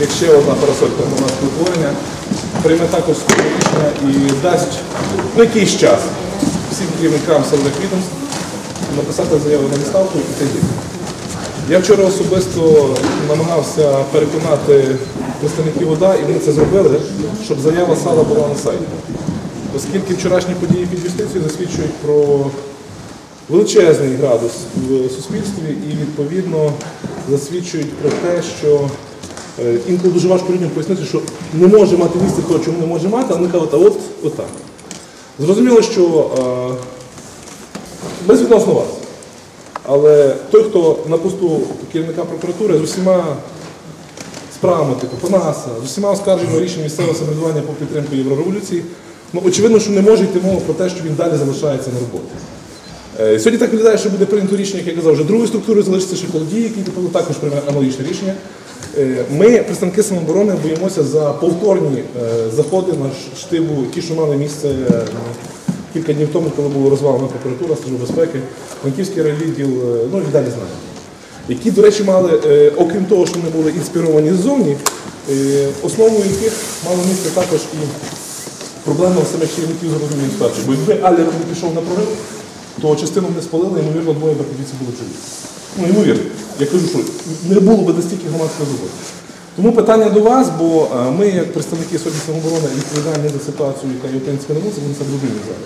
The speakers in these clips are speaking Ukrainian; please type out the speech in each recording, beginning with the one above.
як ще одна парасолька громадського утворення, прийме також рішення і дасть ну, якийсь час всім керівникам силових відомств написати заяву на відставку і це діти. Я вчора особисто намагався переконати представників ОДА, і вони це зробили, щоб заява сала була на сайті. Оскільки вчорашні події під юстицією засвідчують про величезний градус в суспільстві і відповідно засвідчують про те, що е, інколи дуже важко людям пояснити, що не може мати місце того, чому не може мати, а вони кажуть, а от отак. Зрозуміло, що е, безвідносно вас. Але той, хто на посту керівника прокуратури з усіма справами типу ПАНАСа, з усіма оскарженнями рішень місцевого самоврядування по підтримку Єврореволюції, ну очевидно, що не може йти мова про те, що він далі залишається на роботі. Е, Сьогодні так виглядає, що буде прийнято рішення, як я казав, вже другою структурою залишиться ще який тепер також прийме аналогічне рішення. Е, Ми, представники самооборони, боїмося за повторні е, заходи на штибу, ті, що мали місце кілька днів тому, коли було розвалена прокуратура, Служба безпеки, Франківський райвідділ, ну і далі знаємо. Які, до речі, мали, окрім того, що вони були інспіровані ззовні, основою яких мало місце також і проблема самих керівників зрозумілої ситуації. Бо якби Аллер не пішов на прорив, то частину не спалили, ймовірно, двоє браківців були живі. Ну, ймовірно. Я кажу, що не було б настільки громадської роботи. Тому питання до вас, бо е, ми, як представники Сьогодні самооборони, відповідальні за ситуацію, яка є принципі на вулиці, вони це розуміють зараз.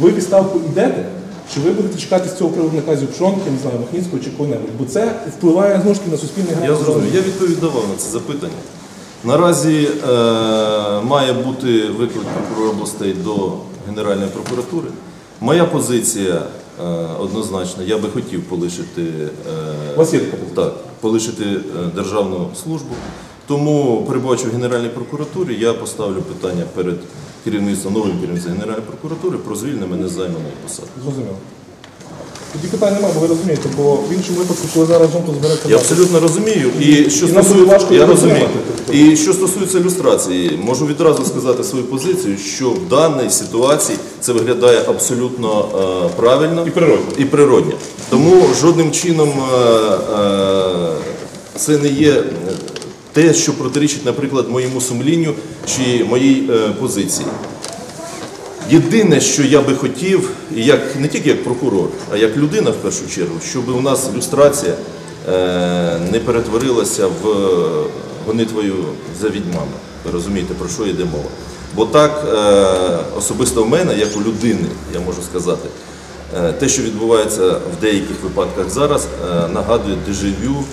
Ви відставку йдете, чи ви будете чекати з цього приводу наказів Пшонки, не знаю, Махніцького чи кого-небудь? Бо це впливає знову ж таки на суспільний Я громадський зрозумів. Я відповідь давав на це запитання. Наразі е, має бути виклик прокурора областей до Генеральної прокуратури. Моя позиція однозначно. Я би хотів полишити, е, так, полишити е, державну службу. Тому, перебувачу в Генеральній прокуратурі, я поставлю питання перед керівництвом новим керівництвом Генеральної прокуратури про звільнення мене займаної посади. Зрозуміло. Тоді питань немає, бо ви розумієте, бо в іншому випадку, коли зараз жовто збереться Я абсолютно розумію. І що І нам буде стосується, важко я розумію. підтримати. І що стосується ілюстрації, можу відразу сказати свою позицію, що в даній ситуації це виглядає абсолютно е, правильно І природно. і природньо. Тому жодним чином е, е, це не є те, що протирічить, наприклад, моєму сумлінню чи моїй е, позиції. Єдине, що я би хотів, як не тільки як прокурор, а як людина в першу чергу, щоб у нас люстрація е, не перетворилася в гонитвою за відьмами. Ви розумієте, про що йде мова? Бо так е, особисто в мене, як у людини, я можу сказати, е, те, що відбувається в деяких випадках зараз, нагадує дежавю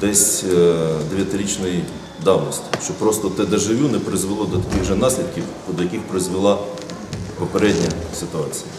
десь е, дев'ятирічної давності, що просто те дежавю не призвело до таких же наслідків, до яких призвела попередня ситуація.